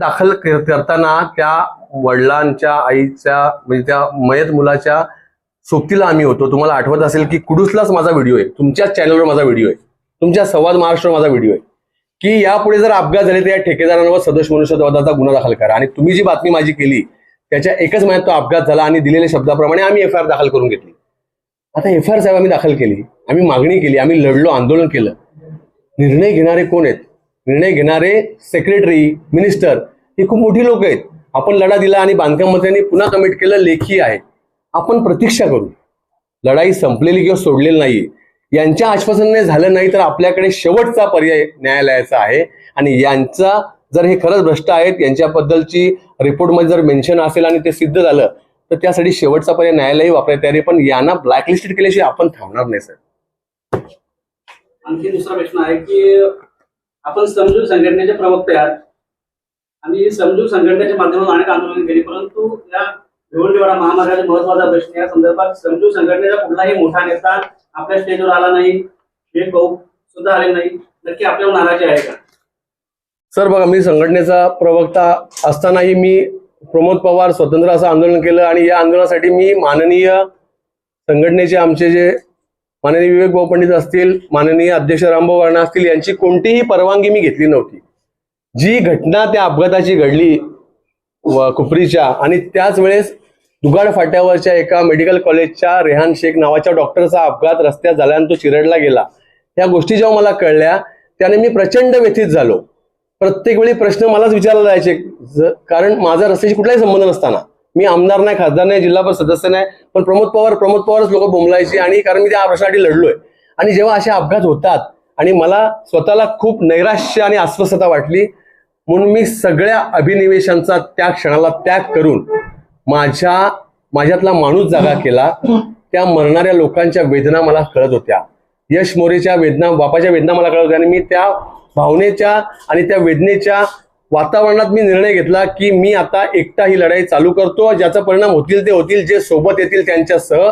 दाखल करताना त्या वडिलांच्या आईच्या म्हणजे त्या मयत मुलाच्या सोबतीला आम्ही होतो. तुम्हाला आठवत असेल की कुडूसलाच माझा व्हिडिओ आहे. तुमच्याच चॅनलवर माझा व्हिडिओ आहे. तुमच्या संवाद महाराष्ट्रवर माझा व्हिडिओ आहे. की यापुढे जर अपघात झाले तर या ठेकेदारांवर सदोष मनुष्यत्वाचा गुन्हा दाखल करा. आणि तुम्ही जी बातमी माझी केली त्याच्या एकच महिन्यात तो अपघात झाला आणि दिलेल्या शब्दाप्रमाणे आम्ही एफ आय आर दाखल करून घेतली. आता एफ आय आर साहेब आम्ही दाखल केली. आम्ही मागणी केली. आम्ही लढलो आंदोलन केलं. निर्णय घेणारे कोण आहेत? निर्णय घेणारे सेक्रेटरी मिनिस्टर ही खूप मोठी लोक आहेत. आपण लढा दिला आणि बांधकाम मंत्र्यांनी पुन्हा कमिट केलं लेखी आहे. आपण प्रतीक्षा करू. लढाई संपलेली किंवा सोडलेली नाही यांच्या आश्वासनाने झालं नाही तर आपल्याकडे शेवटचा पर्याय न्यायालयाचा आहे. आणि यांचा जर हे खरंच भ्रष्ट आहेत यांच्याबद्दलची रिपोर्टमध्ये जर मेन्शन असेल आणि ते सिद्ध झालं तर त्यासाठी शेवटचा पर्याय न्यायालयही वापरायला तयारी आहे. पण यांना ब्लॅकलिस्टेड केल्याशिवाय आपण थांबणार नाही सर. आणखी दुसरा प्रश्न आहे की आपण समजून संघटनेचे प्रवक्ते आहात. आणि समजून संघटनेच्या माध्यमातून अनेक आंदोलन केली परंतु या भिवंडीवाडा महामार्गाचा महत्त्वाचा प्रश्न या संदर्भात समजून संघटनेचा कुठलाही मोठा नेता आपल्या स्टेजवर आला नाही हे भाऊ सुद्धा आले नाही. नक्की आपल्यावर नाराजी आहे का? सर बघा मी संघटनेचा प्रवक्ता असतानाही मी प्रमोद पवार स्वतंत्र असं आंदोलन केलं आणि या आंदोलनासाठी मी माननीय संघटनेचे आमचे जे माननीय विवेक भाऊ पंडित असतील माननीय अध्यक्ष रामभाऊ वर्णा असतील यांची कोणतीही परवानगी मी घेतली नव्हती. जी घटना त्या अपघाताची घडली व कुपरीच्या आणि त्याच वेळेस दुगाड फाट्यावरच्या एका मेडिकल कॉलेजच्या रेहान शेख नावाच्या डॉक्टरचा अपघात रस्त्यात झाला आणि तो चिरडला गेला. या गोष्टी जेव्हा मला कळल्या त्याने मी प्रचंड व्यथित झालो. प्रत्येक वेळी प्रश्न मलाच विचारला जायचे कारण माझा रस्त्याशी कुठलाही संबंध नसताना. मी आमदार नाही खासदार नाही जिल्हा परिषद सदस्य नाही पण प्रमोद पवार प्रमोद पवारच लोक बोंबलायची आणि कारण मी त्या प्रश्नासाठी लढलोय. आणि जेव्हा असे अपघात होतात आणि मला स्वतःला खूप नैराश्य आणि अस्वस्थता वाटली म्हणून मी सगळ्या अभिनिवेशांचा त्या क्षणाला त्याग करून माझ्या माझ्यातला माणूस जागा केला. त्या मरणाऱ्या लोकांच्या वेदना मला कळत होत्या. यश मोरेच्या वेदना बापाच्या वेदना मला कळत होत्या आणि मी त्या भावनेच्या आणि त्या वेदनेच्या वातावरणात मी निर्णय घेतला की मी आता एकटा ही लढाई चालू करतो. ज्याचा परिणाम होतील ते होतील जे सोबत येतील त्यांच्यासह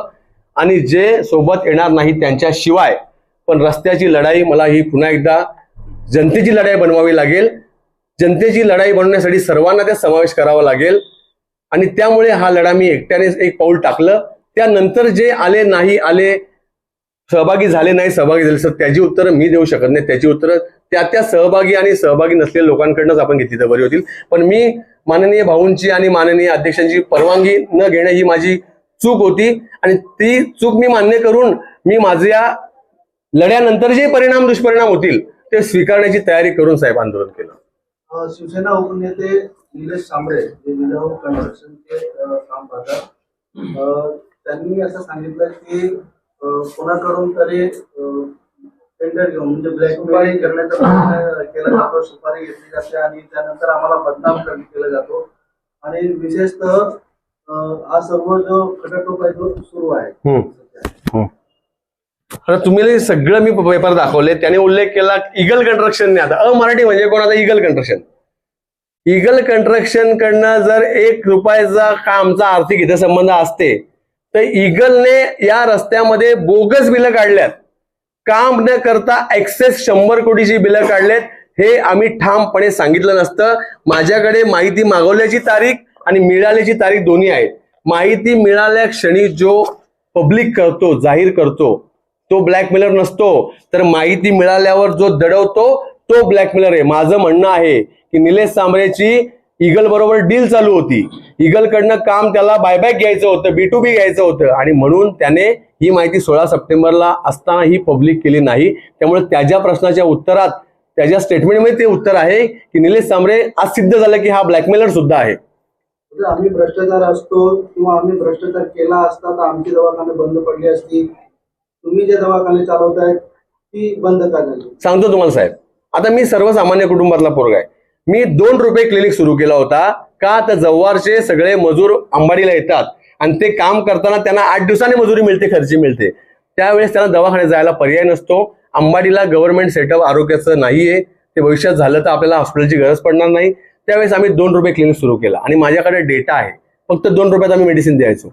आणि जे सोबत येणार नाही त्यांच्याशिवाय. पण रस्त्याची लढाई मला ही पुन्हा एकदा जनतेची लढाई बनवावी लागेल. जनतेची लढाई बनवण्यासाठी सर्वांना त्यात समावेश करावा लागेल. आणि त्यामुळे हा लढा मी एकट्याने एक पाऊल टाकलं. त्यानंतर जे आले नाही आले सहभागी झाले नाही सहभागी झाले सर त्याची उत्तरं मी देऊ शकत नाही. त्याची उत्तरं त्या त्या सहभागी आणि सहभागी नसलेल्या लोकांकडनंच आपण घेतली तर बरी होतील. पण मी माननीय भाऊंची आणि माननीय अध्यक्षांची परवानगी न घेणं ही माझी चूक होती. आणि ती चूक मी मान्य करून मी माझ्या लढ्यानंतर जे परिणाम दुष्परिणाम होतील ते स्वीकारण्याची तयारी करून साहेब आंदोलन केलं. शिवसेना उपनेते निलेश सांबळे त्यांनी असं सांगितलं की कोणाकडून तरी टेंडर घेऊन म्हणजे ब्लॅकमेलिंग करण्याचा प्रयत्न केला जातो सुपारी घेतली जाते आणि त्यानंतर आम्हाला बदनाम केला जातो. आणि विशेषतः अ, हा सर्व जो खटाटोप आहे तो सुरू आहे. आता तुम्ही सगळं मी पेपर दाखवले त्याने उल्लेख केला इगल कंस्ट्रक्शनने आता अमराठी म्हणजे कोण? आता इगल कंस्ट्रक्शन इगल कंस्ट्रक्शन कडनं जर एक रुपयाचा का आमचा आर्थिक हितसंबंध असते तर इगलने या रस्त्यामध्ये बोगस बिलं काढल्यात. काम न करता एक्सेस शंभर कोटीची बिलं काढलेत. हे आम्ही ठामपणे सांगितलं नसतं. माझ्याकडे माहिती मागवल्याची तारीख आणि मिळाल्याची तारीख दोन्ही आहेत. माहिती मिळाल्या क्षणी जो पब्लिक करतो जाहीर करतो तो ब्लॅकमेलर नसतो. तर माहिती मिळाल्यावर जो दडवतो तो ब्लॅकमेलर आहे. माझं म्हणणं आहे की निलेश सांबरेची इगल बरोबर डील चालू होती. इगल कडनं काम त्याला बायबॅक घ्यायचं होतं बी टू बी घ्यायचं होतं. आणि म्हणून त्याने ही माहिती सोळा सप्टेंबरला असताना ही पब्लिक केली नाही. त्यामुळे त्याच्या प्रश्नाच्या उत्तरात त्याच्या स्टेटमेंटमध्ये ते उत्तर आहे की निलेश सांबरे आज सिद्ध झालं की हा ब्लॅकमेलर सुद्धा आहे. म्हणजे आम्ही भ्रष्टाचार असतो किंवा आम्ही भ्रष्टाचार केला असता तर आमची दवाखाने बंद पडली असती. तुम्ही जे दवाखाने चालवतायत ती बंद का झाली? सांगतो तुम्हाला साहेब. आता मी सर्वसामान्य कुटुंबातला पोरगा आहे. मी दोन रुपये क्लिनिक सुरू केला होता. का तर जव्हारचे सगळे मजूर अंबाडीला येतात. आणि ते काम करताना त्यांना आठ दिवसांनी मजुरी मिळते खर्ची मिळते. त्यावेळेस त्यांना दवाखान्यात जायला पर्याय नसतो. अंबाडीला गव्हर्नमेंट सेटअप आरोग्याचं नाहीये. ते भविष्यात झालं तर आपल्याला हॉस्पिटलची गरज पडणार नाही. त्यावेळेस आम्ही दोन रुपये क्लिनिक सुरू केला. आणि माझ्याकडे डेटा आहे. फक्त दोन रुपयात आम्ही मेडिसिन द्यायचो.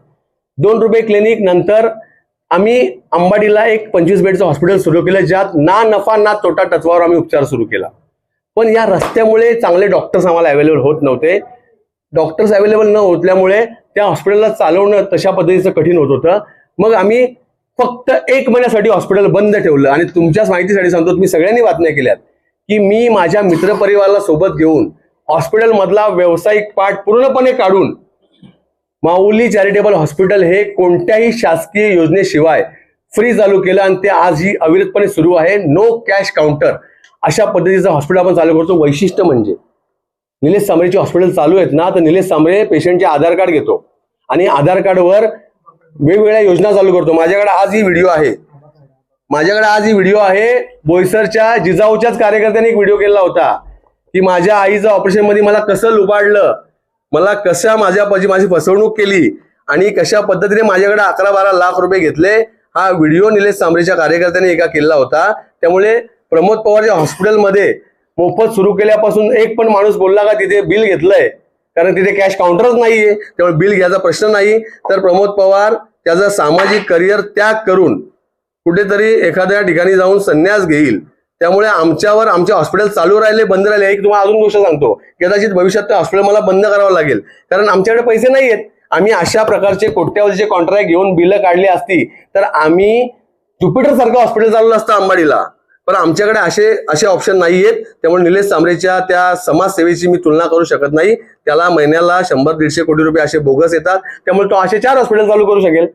दोन रुपये क्लिनिक नंतर आम्ही अंबाडीला एक पंचवीस बेडचं हॉस्पिटल सुरू केलं ज्यात ना नफा ना तोटा तत्वावर आम्ही उपचार सुरू केला. पण या रस्त्यामुळे चांगले डॉक्टर्स आम्हाला अवेलेबल होत नव्हते. डॉक्टर्स अवेलेबल न होतल्यामुळे त्या हॉस्पिटलला चालवणं तशा पद्धतीचं कठीण होत होतं. मग आम्ही फक्त एक महिन्यासाठी हॉस्पिटल बंद ठेवलं. आणि तुमच्याच माहितीसाठी सांगतो तुम्ही सगळ्यांनी बातम्या केल्यात की मी माझ्या मित्रपरिवाराला सोबत घेऊन हॉस्पिटल मधला व्यावसायिक पाठ पूर्णपणे काढून माऊली चॅरिटेबल हॉस्पिटल हे कोणत्याही शासकीय योजनेशिवाय फ्री चालू केलं. आणि ते आजही अविरतपणे सुरू आहे. नो कॅश काउंटर अशा पद्धतीचं हॉस्पिटल आपण चालू करतो. वैशिष्ट्य म्हणजे निलेश सांबरेचे हॉस्पिटल चालू आहेत ना तर निलेश सांबरे पेशंटचे आधार कार्ड घेतो. आणि आधार कार्डवर वेगवेगळ्या योजना चालू करतो. माझ्याकडे आज ही व्हिडिओ आहे. माझ्याकडे आज ही व्हिडिओ आहे. बोईसरच्या जिजाऊच्याच कार्यकर्त्यांनी एक व्हिडिओ केला होता. की माझ्या आईचं ऑपरेशनमध्ये मला कसं लुबाडलं मला कशा माझ्या माझी माझी फसवणूक केली आणि कशा पद्धतीने माझ्याकडे अकरा बारा लाख रुपये घेतले हा व्हिडिओ निलेश सांबरेच्या कार्यकर्त्यांनी एका केला होता. त्यामुळे प्रमोद पवारच्या हॉस्पिटलमध्ये मोफत सुरू केल्यापासून एक पण माणूस बोलला का तिथे बिल घेतलंय? कारण तिथे कॅश काउंटरच नाहीये. त्यामुळे बिल घ्यायचा प्रश्न नाही. तर प्रमोद पवार त्याचा सामाजिक करिअर त्याग करून कुठेतरी एखाद्या ठिकाणी जाऊन संन्यास घेईल. त्यामुळे आमच्यावर आमचे हॉस्पिटल चालू राहिले बंद राहिले. एक तुम्हाला अजून गोष्ट सांगतो. कदाचित भविष्यात ते हॉस्पिटल मला बंद करावं लागेल. कारण आमच्याकडे पैसे नाही आहेत आम्ही अशा प्रकारचे कोट्यावधीचे कॉन्ट्रॅक्ट घेऊन बिलं काढली असती तर आम्ही ज्युपिटर सारखं हॉस्पिटल चाललं असतं अंबाडीला. पण आमच्याकडे असे असे ऑप्शन नाही आहेत त्यामुळे निलेश सांबरेच्या त्या समाजसेवेची मी तुलना करू शकत नाही. त्याला महिन्याला शंभर दीडशे कोटी रुपये असे बोगस येतात. त्यामुळे तो असे चार हॉस्पिटल चालू करू शकेल.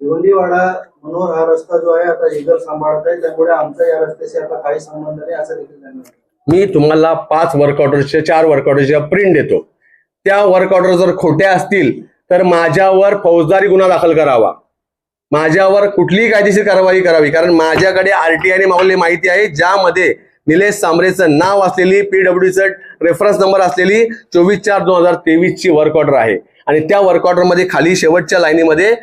भिवंडीवाडा मनोहर हा रस्ता जो आहे आता इगल सांभाळत आहे त्यामुळे आमचा या रस्त्याशी आता काही संबंध नाही असं देखील त्यांनी म्हटलं. मी तुम्हाला पाच वर्क ऑर्डरच्या चार वर्क ऑर्डरच्या प्रिंट देतो. त्या वर्क ऑर्डर जर खोट्या असतील तर माझ्यावर फौजदारी गुन्हा दाखल करावा. माझ्यावर कुठलीही कायदेशीर कारवाई करावी. कारण माझ्याकडे आरटीआयने मागवलेली माहिती आहे ज्यामध्ये निलेश सांबरेचं नाव असलेली पीडब्ल्यूचं रेफरन्स नंबर असलेली चोवीस चार दोन हजार तेवीस ची वर्क ऑर्डर आहे. आणि त्या वर्क ऑर्डरमध्ये खाली शेवटच्या लाईनीमध्ये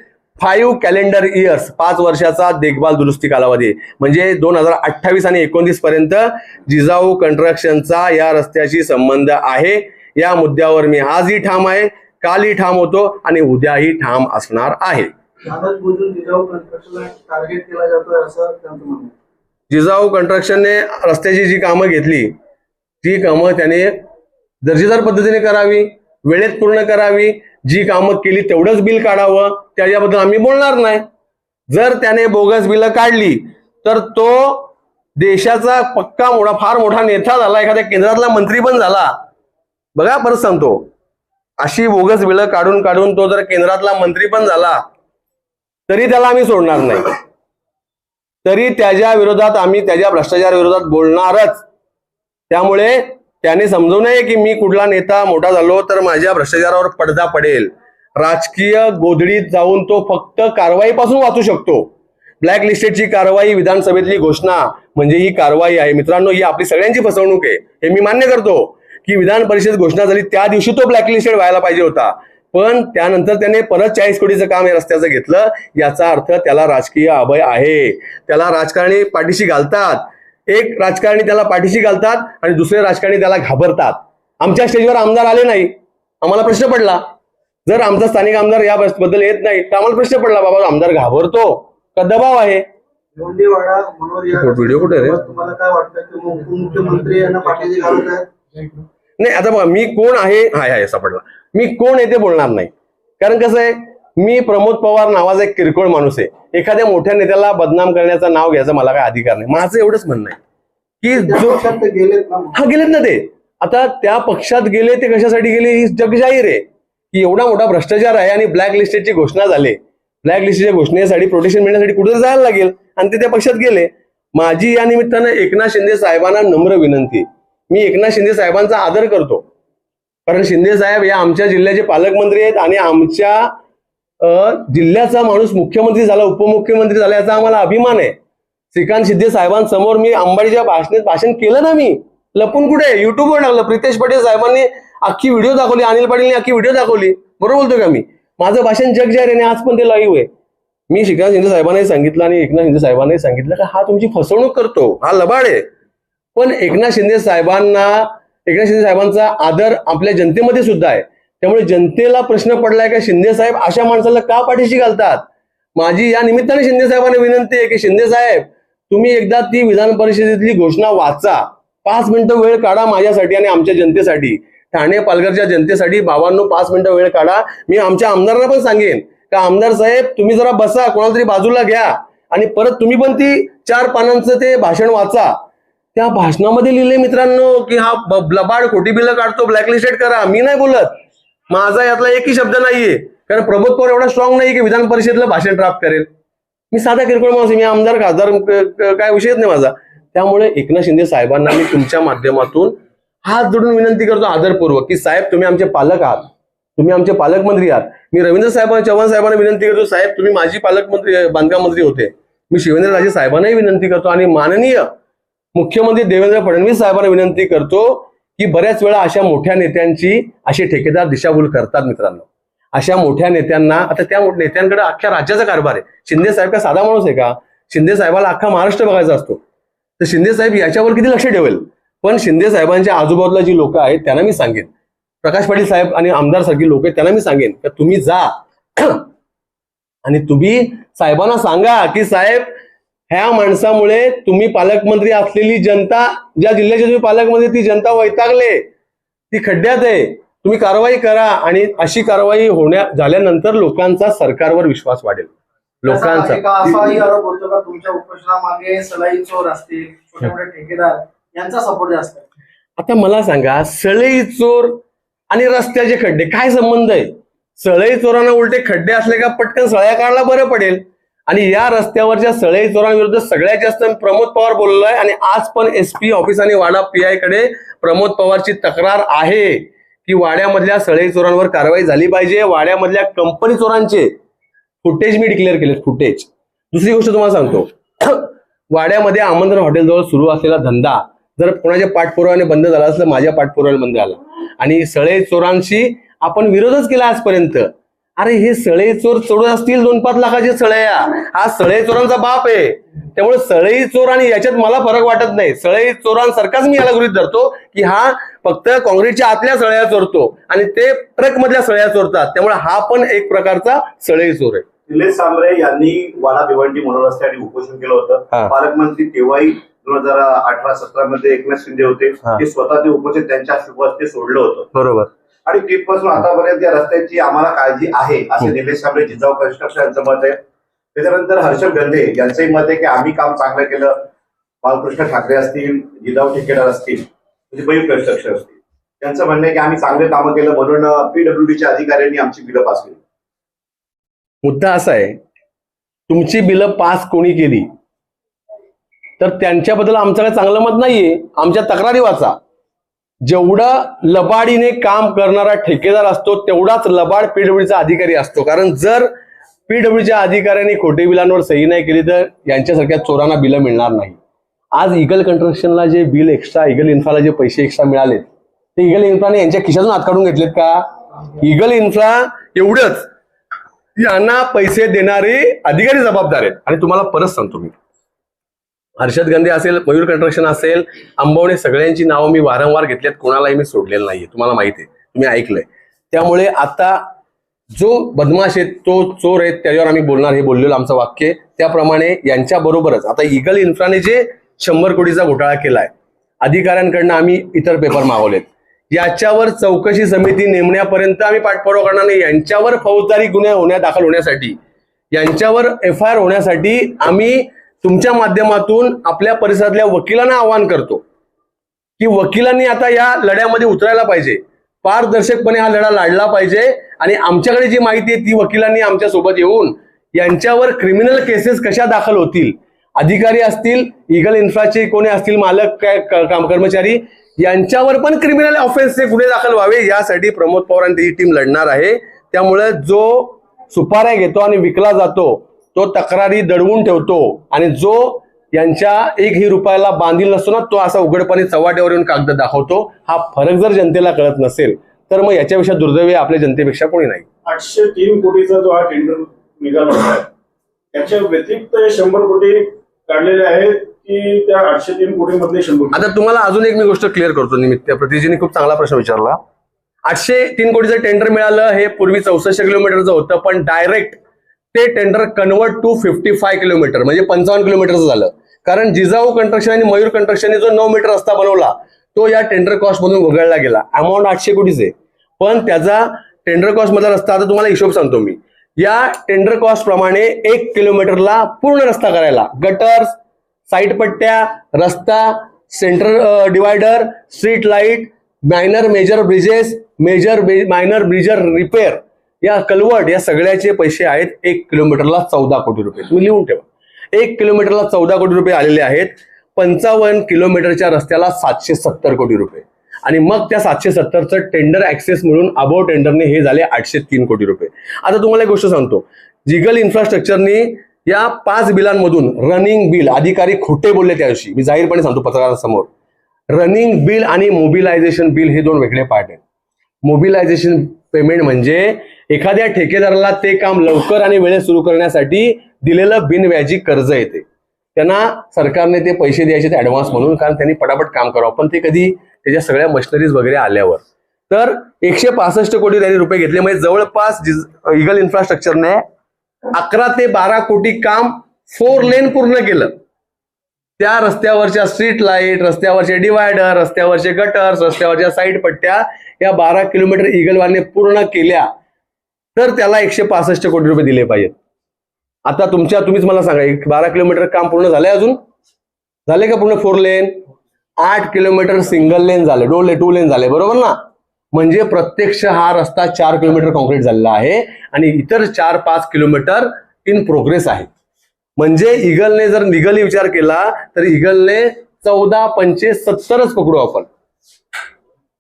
फाईव्ह कॅलेंडर इयर्स पाच वर्षाचा देखभाल दुरुस्ती कालावधी. म्हणजे दोन हजार अठ्ठावीस आणि एकोणतीस पर्यंत जिजाऊ कन्स्ट्रक्शनचा या रस्त्याशी संबंध आहे. या मुद्द्यावर मी आजही ठाम आहे कालही ठाम होतो आणि उद्याही ठाम असणार आहे. जिजाऊ कंट्रक्शनने रस्त्याची जी कामं घेतली ती कामं त्याने दर्जेदार पद्धतीने करावी वेळेत पूर्ण करावी जी कामं केली तेवढंच बिल काढावं त्याच्याबद्दल आम्ही बोलणार नाही. जर त्याने बोगस बिलं काढली तर तो देशाचा पक्का मोठा फार मोठा नेता झाला एखाद्या केंद्रातला मंत्री पण झाला. बघा परत सांगतो. अशी बोगस बिलं काढून काढून तो जर केंद्रातला मंत्री पण झाला तरी त्याला आम्ही सोडणार नाही. तरी त्याच्या विरोधात आम्ही त्याच्या भ्रष्टाचार विरोधात बोलणारच. त्यामुळे त्याने समजू नये की मी कुठला नेता मोठा झालो तर माझ्या भ्रष्टाचारावर पडदा पडेल. राजकीय गोधडीत जाऊन तो फक्त कारवाईपासून वाचू शकतो. ब्लॅक लिस्टेडची कारवाई विधानसभेतली घोषणा म्हणजे ही कारवाई आहे. मित्रांनो ही आपली सगळ्यांची फसवणूक आहे. हे मी मान्य करतो की विधान परिषद घोषणा झाली त्या दिवशी तो ब्लॅक लिस्टेड व्हायला पाहिजे होता. पण त्यानंतर त्याने परत चाळीस कोटीचं काम या रस्त्याचं घेतलं. याचा अर्थ त्याला राजकीय अभय आहे. त्याला राजकारणी पाठीशी घालतात. एक राजकारणी त्याला पाठीशी घालतात आणि दुसरे राजकारणी त्याला घाबरतात. आमच्या स्टेजवर आमदार आले नाही. आम्हाला प्रश्न पडला. जर आमचा स्थानिक आमदार या बद्दल येत नाही तर आम्हाला प्रश्न पडला बाबा आमदार घाबरतो. का दबाव आहे? भिवंडीवाडा मनोहर या व्हिडिओ कुठे आहे रे? तुम्हाला काय वाटतं? की उपमुख्यमंत्री यांना पाठीशी घालत नाही आता बघा मी कोण आहे? हाय हाय सापडला. मी कोण आहे ते बोलणार नाही. कारण कसं आहे मी प्रमोद पवार नावाचा एक किरकोळ माणूस आहे. एखाद्या मोठ्या नेत्याला बदनाम करण्याचं नाव घ्यायचं मला काय अधिकार नाही. माझं एवढंच म्हणणं आहे. की जो हा गेलेत ना ते. आता त्या पक्षात गेले ते कशासाठी गेले ही जग जाहीर आहे. की एवढा मोठा भ्रष्टाचार आहे आणि ब्लॅक लिस्टेडची घोषणा झाली. ब्लॅक लिस्टच्या घोषणेसाठी प्रोटेक्शन मिळण्यासाठी कुठे जायला लागेल. आणि ते त्या पक्षात गेले. माझी या निमित्तानं एकनाथ शिंदे साहेबांना नम्र विनंती. मी एकनाथ शिंदे साहेबांचा आदर करतो. कारण शिंदे साहेब या आमच्या जिल्ह्याचे पालकमंत्री आहेत आणि आमच्या जिल्ह्याचा माणूस मुख्यमंत्री झाला उपमुख्यमंत्री झाला याचा आम्हाला अभिमान आहे. श्रीकांत शिंदे साहेबांसमोर मी अंबाडीच्या भाषणात भाषण केलं ना मी. लपून कुठे? युट्यूबवर टाकलं. प्रितेश पटेल साहेबांनी अख्खी व्हिडिओ दाखवली अनिल पाटीलने अख्खी व्हिडिओ दाखवली. बरोबर बोलतो का मी? माझं भाषण जग जाहीर आहे आज पण ते लाईव्ह आहे. मी श्रीकांत शिंदे साहेबांनाही सांगितलं आणि एकनाथ शिंदे साहेबांनाही सांगितलं का हा तुमची फसवणूक करतो. हा लबाड आहे. पण एकनाथ शिंदे साहेबांना एकनाथ शिंदे साहेबांचा आदर आपल्या जनतेमध्ये सुद्धा आहे. त्यामुळे जनतेला प्रश्न पडलाय का शिंदे साहेब अशा माणसाला का पाठीशी घालतात? माझी या निमित्ताने शिंदे साहेबांना विनंती आहे की शिंदे साहेब तुम्ही एकदा ती विधान परिषदेतली घोषणा वाचा. पाच मिनिटं वेळ काढा माझ्यासाठी आणि आमच्या जनतेसाठी. ठाणे पालघरच्या जनतेसाठी बाबांनो पाच मिनिटं वेळ काढा. मी आमच्या आमदारांना पण सांगेन का आमदार साहेब तुम्ही जरा बसा कोणाला तरी बाजूला घ्या. आणि परत तुम्ही पण ती चार पानांचं ते भाषण वाचा. त्या भाषणामध्ये लिहिले मित्रांनो की हा ब- लबाड खोटी बिलं काढतो ब्लॅकलिस्टेड करा. मी नाही बोलत. माझा यातला एकही शब्द नाहीये. कारण प्रबोध पवार एवढा स्ट्रॉंग नाही की विधान परिषदेला भाषण ड्राफ्ट करेल. मी साधा किरकोळ माणूस मी आमदार खासदार काय विषयच नाही माझा. त्यामुळे एकनाथ शिंदे साहेबांना मी तुमच्या माध्यमातून हात जोडून विनंती करतो आदरपूर्वक की साहेब तुम्ही आमचे पालक आहात. तुम्ही आमचे पालकमंत्री आहात. मी रवींद्र साहेब चव्हाण साहेबांना विनंती करतो साहेब तुम्ही माझी पालकमंत्री बांधकाम मंत्री होते. मी शिवेंद्रराजे साहेबांनाही विनंती करतो. आणि माननीय मुख्यमंत्री देवेंद्र फडणवीस साहेबांना विनंती करतो की बऱ्याच वेळा अशा मोठ्या नेत्यांची असे ठेकेदार दिशाभूल करतात मित्रांनो. अशा मोठ्या नेत्यांना आता त्या नेत्यांकडे अख्ख्या राज्याचा कारभार आहे. शिंदे साहेब का साधा माणूस आहे का? शिंदे साहेबाला अख्खा महाराष्ट्र बघायचा असतो. तर शिंदे साहेब याच्यावर किती लक्ष ठेवेल? पण शिंदे साहेबांच्या आजूबाजूला जी लोक आहेत त्यांना मी सांगेन. प्रकाश पाटील साहेब आणि आमदार सारखी लोक आहेत त्यांना मी सांगेन. का तुम्ही जा. आणि तुम्ही साहेबांना सांगा की साहेब ह्या माणसामुळे तुम्ही पालकमंत्री असलेली जनता ज्या जिल्ह्याचे तुम्ही पालकमंत्री ती जनता वैतागले. ती खड्ड्यात आहे. तुम्ही कारवाई करा आणि अशी कारवाई होण्या झाल्यानंतर लोकांचा सरकारवर विश्वास वाढेल. लोकांचा. असाही आरोप होतो का तुमच्या उपोषणामागे सलाई चोर असतील छोटे मोठे ठेकेदार यांचा सपोर्ट जास्त आता मला सांगा सळई चोर आणि रस्त्याचे खड्डे काय संबंध आहे? सळई चोरांना उलटे खड्डे असले का पटकन सळ्या काढला बरं पडेल? आणि या रस्त्यावरच्या सळई चोरांविरुद्ध सगळ्यात जास्त प्रमोद पवार बोललोय आणि आज पण एस पी ऑफिस आणि वाडा पी आयकडे प्रमोद पवारची तक्रार आहे की वाड्यामधल्या सळई चोरांवर कारवाई झाली पाहिजे. वाड्यामधल्या कंपनी चोरांचे फुटेज मी डिक्लेअर केले फुटेज दुसरी गोष्ट तुम्हाला सांगतो. वाड्यामध्ये आमंत्रण हॉटेलजवळ सुरू असलेला धंदा जर कोणाच्या पाठपुराव्याने बंद झाला असलं माझ्या पाठपुराव्याने बंद झाला. आणि सळे चोरांशी आपण विरोधच केला आजपर्यंत. अरे हे सळे चोर चोरत असतील दोन पाच लाखाचे सळया हा सळे चोरांचा बाप आहे. त्यामुळे सळई चोर आणि याच्यात मला फरक वाटत नाही. सळई चोरांसारखाच मी याला गृहित धरतो की हा फक्त काँग्रेसच्या आतल्या सळया चोरतो आणि ते ट्रक मधल्या सळया चोरतात. त्यामुळे हा पण एक प्रकारचा सळई चोर आहे. निलेश सांबरे यांनी वाडा भिवंडी मनोरस्त्यासाठी उपोषण केलं. होतं. पालकमंत्री तेव्हाही दोन हजार अठरा सतरा मध्ये एकनाथ शिंदे होते. हा. ते स्वतः ते उपोषण त्यांच्या शुभहस्ते सोडलं होतं. बरोबर. आणि तिथपासून आतापर्यंत या रस्त्याची आम्हाला काळजी आहे असे निलेश सांबरे जिजाऊ कन्स्ट्रक्शन यांचं मत आहे. त्याच्यानंतर हर्षद गंधे यांचंही मत आहे की आम्ही काम चांगलं केलं. बालकृष्ण ठाकरे असतील जिजाऊ ठेकेदार असतील म्हणजे बैल कन्स्ट्रक्शन असतील. त्यांचं म्हणणं आहे की आम्ही चांगले कामं केलं म्हणून पीडब्ल्यूडीच्या अधिकाऱ्यांनी आमची बिलं पास केली. मुद्दा असा आहे तुमची बिलं पास कोणी केली? तर त्यांच्याबद्दल आमचं काही चांगलं मत नाहीये. आमच्या तक्रारी वाचा. जेवढं लबाडीने काम करणारा ठेकेदार असतो तेवढाच लबाड पीडब्ल्यूचा अधिकारी असतो. कारण जर पीडब्ल्यूच्या अधिकाऱ्यांनी खोटे बिलांवर सही नाही केली तर यांच्यासारख्या चोरांना बिलं मिळणार नाही. आज इगल कंस्ट्रक्शनला जे बिल एक्स्ट्रा इगल इन्फ्राला जे पैसे एक्स्ट्रा मिळालेत ते इगल इन्फ्राने यांच्या खिशातून हात काढून घेतलेत का? इगल इन्फ्रा एवढंच. यांना पैसे देणारे अधिकारी जबाबदार आहेत. आणि तुम्हाला परत सांगतो मी. हर्षद गंधे असेल मयूर कंस्ट्रक्शन असेल अंबवणे सगळ्यांची नावं मी वारंवार घेतल्यात कोणालाही मी सोडलेलं नाहीये. तुम्हाला माहिती आहे तुम्ही ऐकलंय. त्यामुळे आता जो बदमाश आहे तो चोर आहे त्याच्यावर आम्ही बोलणार हे बोललेलं आमचं वाक्य त्याप्रमाणे यांच्या बरोबरच आता इगल इन्फ्राने जे शंभर कोटीचा घोटाळा केलाय अधिकाऱ्यांकडनं आम्ही इतर पेपर मागवलेत. याच्यावर चौकशी समिती नेमण्यापर्यंत आम्ही पाठपुरावा करणार नाही. यांच्यावर फौजदारी गुन्हे होण्या दाखल होण्यासाठी यांच्यावर एफ आय आर होण्यासाठी आम्ही तुमच्या माध्यमातून आपल्या परिसरातल्या वकिलांना आवाहन करतो की वकिलांनी आता या लढ्यामध्ये उतरायला पाहिजे. पारदर्शकपणे हा लढा लढला पाहिजे आणि आमच्याकडे जी माहिती आहे ती वकिलांनी आमच्यासोबत येऊन यांच्यावर क्रिमिनल केसेस कशा दाखल होतील? अधिकारी असतील इगल इन्फ्राचे कोणी असतील मालक काय काम कर्मचारी यांच्यावर पण क्रिमिनल ऑफेन्सचे गुन्हे दाखल व्हावे यासाठी प्रमोद पवार आणि त्याची टीम लढणार आहे. त्यामुळे जो सुपाऱ्या घेतो आणि विकला जातो तो तक्रारी दडवून ठेवतो आणि जो यांच्या एक ही रुपयाला बांधील नसतो ना तो असा उघडपणे चव्हाट्यावर येऊन कागद दाखवतो. हा फरक जर जनतेला कळत नसेल तर मग याच्यापेक्षा दुर्दैवी आपल्या जनतेपेक्षा कोणी नाही. आठशे तीन कोटीचा जो हा टेंडर निघाला त्याच्या व्यतिरिक्त शंभर कोटी काढलेले आहेत की त्या आठशे तीन कोटी मधले शंभर? आता तुम्हाला अजून एक मी गोष्ट क्लिअर करतो निमित्त. प्रतिजीने खूप चांगला प्रश्न विचारला. आठशे तीन कोटीचं टेंडर मिळालं हे पूर्वी चौसष्ट किलोमीटरचं होतं पण डायरेक्ट ते tender convert to fifty five kilometre म्हणजे पंचावन्न किलोमीटरचं झालं. कारण जिजाऊ कंस्ट्रक्शन आणि मयूर कंस्ट्रक्शनने जो नऊ मीटर रस्ता बनवला तो या टेंडर कॉस्ट मधून वगळला गेला. अमाऊंट आठशे कोटीच. आहे पण त्याचा टेंडर कॉस्ट मधला रस्ता आता तुम्हाला हिशोब सांगतो मी. या टेंडर कॉस्ट प्रमाणे एक किलोमीटरला पूर्ण रस्ता करायला. गटर्स साईड पट्ट्या रस्ता centre divider street light minor major bridges major minor bridges repair या कलवट या सगळ्याचे पैसे आहेत एक किलोमीटरला चौदा कोटी रुपये. तुम्ही लिहून ठेवा. एक किलोमीटरला चौदा कोटी रुपये आलेले आहेत. पंचावन्न किलोमीटरच्या रस्त्याला सातशे सत्तर कोटी रुपये. आणि मग त्या सातशे सत्तरचं टेंडर ऍक्सेस मिळून अबो टेंडरने हे झाले आठशे तीन कोटी रुपये. आता तुम्हाला एक गोष्ट सांगतो. जिगल इन्फ्रास्ट्रक्चरनी या पाच बिलांमधून रनिंग बिल अधिकारी खोटे बोलले त्या दिवशी मी जाहीरपणे सांगतो पत्रकारांसमोर. रनिंग बिल आणि मोबिलायझेशन बिल हे दोन वेगळे पार्ट आहेत. मोबिलायझेशन पेमेंट म्हणजे एखाद्या ठेकेदाराला ते काम लवकर आणि वेळेत सुरू करण्यासाठी दिलेलं बिनव्याजी कर्ज येते. त्यांना सरकारने ते पैसे द्यायचे ऍडव्हान्स म्हणून कारण त्यांनी पटापट काम करावं. पण ते कधी त्याच्या सगळ्या मशिनरीज वगैरे आल्यावर. तर एकशे पासष्ट कोटी त्यांनी रुपये घेतले. म्हणजे जवळपास इगल इन्फ्रास्ट्रक्चरने अकरा ते बारा कोटी काम फोर लेन पूर्ण केलं. त्या रस्त्यावरच्या स्ट्रीट लाइट रस्त्यावरचे डिवायडर रस्त्यावरचे गटर्स रस्त्यावरच्या साईड पट्ट्या या बारा किलोमीटर इगलवाने पूर्ण केल्या. तर त्याला एकशे पासष्ट कोटी रुपये दिले पाहिजेत. आता तुमच्या तुम्हीच मला सांगा एक बारा किलोमीटर काम पूर्ण झालंय अजून? झाले का पूर्ण फोर लेन? आठ किलोमीटर सिंगल लेन झाले डो ले टू लेन झाले बरोबर ना? म्हणजे प्रत्यक्ष हा रस्ता चार किलोमीटर कॉन्क्रीट झालेला आहे आणि इतर चार पाच किलोमीटर इन प्रोग्रेस आहे. म्हणजे इगलने जर निगली विचार केला तर इगलने चौदा पंचे सत्तरच पकडू आपण.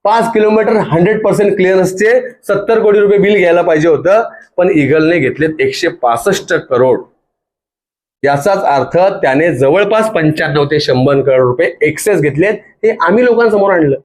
पाच किलोमीटर हंड्रेड पर्सेंट क्लिअरन्सचे सत्तर कोटी रुपये बिल घ्यायला पाहिजे होतं. पण इगलने घेतलेत एकशे पासष्ट करोड. याचाच अर्थ त्याने जवळपास पंच्याण्णव ते शंभर करोड रुपये एक्सेस घेतलेत. हे आम्ही लोकांसमोर आणलं.